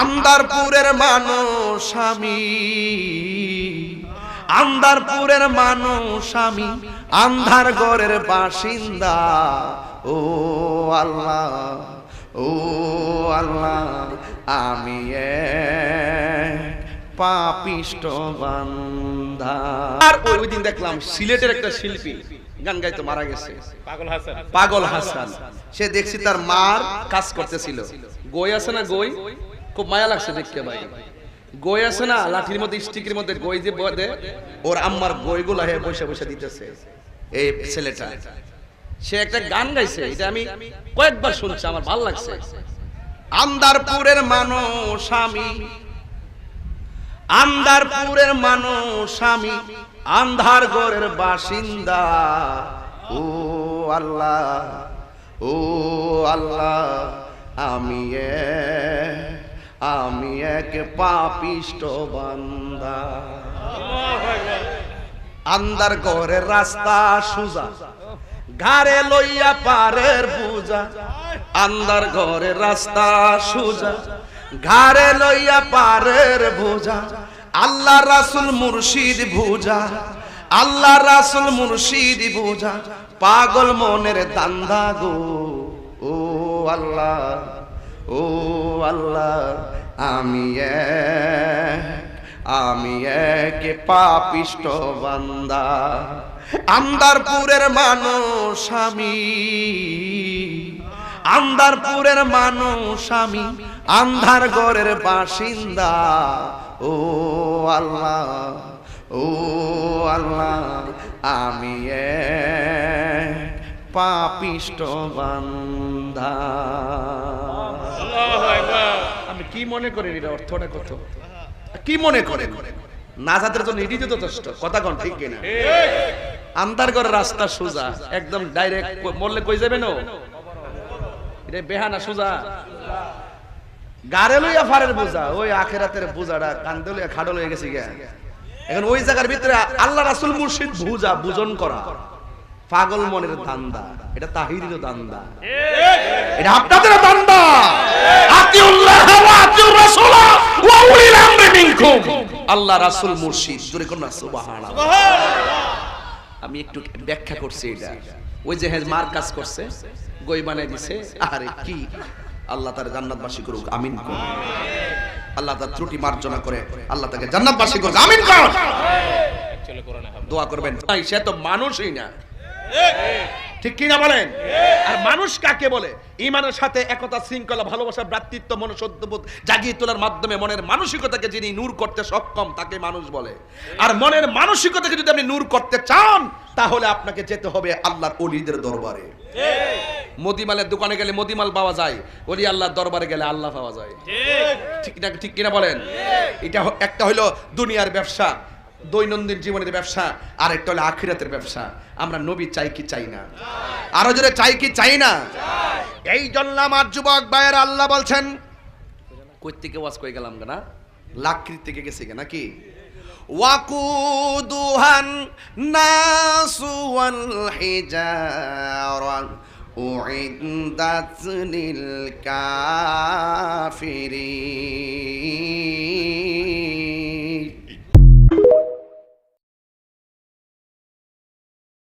আন্দারপুরের মানুষ আমি। আন্দারপুরের মানুষ আমি। আন্ধার গড়ের বাসিন্দা। ও আল্লাহ ও আল্লাহ আমি এক পাপিষ্ট বান্দা। আর ওই দিন দেখলাম সিলেটের একটা শিল্পী গান গাইতে মারা গেছে। পাগল হাসান। পাগল হাসান। সে দেখছি তার মার কাজ করতেছিল। গই আছে না গই? খুব মায়া লাগছে দেখতে ভাই। গই আছে না, লাঠির মধ্যে, স্টিকের মধ্যে গই যে বদে ওর আম্মার গইগুলা হে বসে বসে দিতেছে, এই ছেলেটা। সে একটা গান গাইছে, এটা আমি কয়েকবার শুনছি, আমার ভালো লাগছে। আন্দারপুরের মানুষ আমি, আন্দারপুরের মানুষ আমি, আন্ধার ঘরের বাসিন্দা। ও আল্লাহ ও আল্লাহ, আমি এক আমি এক পাপিষ্ট বান্দা। আন্দার ঘরের রাস্তা সুজা, ঘাড়ে লইয়া পারের পূজা। আন্দার ঘরের রাস্তা সুজা, ঘাড়ে লইয়া পারের ভুজা আল্লাহ রাসুল মুর্শিদ ভুজা আল্লাহ রাসুল মুর্শিদ ভুজা পাগল মনের দান্দা গো, ও আল্লাহ। ও আল্লাহ, আমি আমি এক পাপিষ্ট বান্দা। আন্দারপুরের মানুষ আমি, আন্দারপুরের মানুষ আমি আন্ধার গড়ের বাসিন্দা। ও আল্লাহ ও আল্লাহ, আমি পাপিষ্ট বান্দা। কি মনে করি এটা অর্থটা কত? কি মনে করে নাজাতের জন্য এটি যথেষ্ট। কথা কোন ঠিক কিনা? আন্দার ঘরে রাস্তা সোজা। একদম ডাইরেক্ট বললে কই যাবে না? এটা বেহানা সোজা। গারে লইয়া ফারের বোঝা। ওই আখেরাতের বোঝাটা কান্দে লইয়া খাডো লইয়া গেছে গিয়া। এখন ওই জায়গার ভিতরে আল্লাহ রাসূল মুর্শিদ বুঝা বুজন করা। পাগল মনের দান্দা। এটা তাহিরিরও দান্দা। এটা আপনাদের দান্দা। আতিউর রাসূল ওয়া উলিল আমরি মিনকুম। আল্লাহ রাসূল মুর্শিদ জোরে কোন সুবহানাল্লাহ। আমি একটু ব্যাখ্যা করছি এটা। ওই যে হেজ মার কাজ করছে গই বানাই দিছে আরে কি? আল্লাহ তার জান্নাতবাসী করুক আমিন করুক। আল্লাহ তার ত্রুটি মার্জনা করে আল্লাহ তাকে জান্নাতবাসী করুক আমিন হাফেজ দোয়া করবেন। সে তো মানুষই না। ঠিক। কি না বলেন? আর মানুষ কাকে বলে? ইমানের সাথে একতা শৃঙ্খলা ভালোবাসা ভ্রাতৃত্ব মনুষ্যত্ববোধ জাগিয়ে তোলার মাধ্যমে মনের মানসিকতাকে যিনি নূর করতে সক্ষম তাকে মানুষ বলে। আর মনের মানসিকতাকে যদি আপনি নূর করতে চান তাহলে আপনাকে যেতে হবে আল্লাহর অলিদের দরবারে। মদিমালের দোকানে গেলে মদিমাল পাওয়া যায় অলি আল্লাহর দরবারে গেলে আল্লাহ পাওয়া যায়। ঠিক। না ঠিক কিনা বলেন? এটা একটা হলো দুনিয়ার ব্যবসা দৈনন্দিন জীবনের ব্যবসা আর একটা হলো আখিরাতের ব্যবসা। আমরা নবী চাই কি চাই না? আরও জোরে চাই কি চাই না? এই জন্য আমার যুবক ভাইয়ের আল্লাহ বলছেন, কই থেকে ওয়াজ কই গেলাম না? লাকৃত থেকে গেছে নাকি? ওয়াকুদুহান নাসু ওয়াল হিজারা উইদ্দাত লিল কাফিরিন।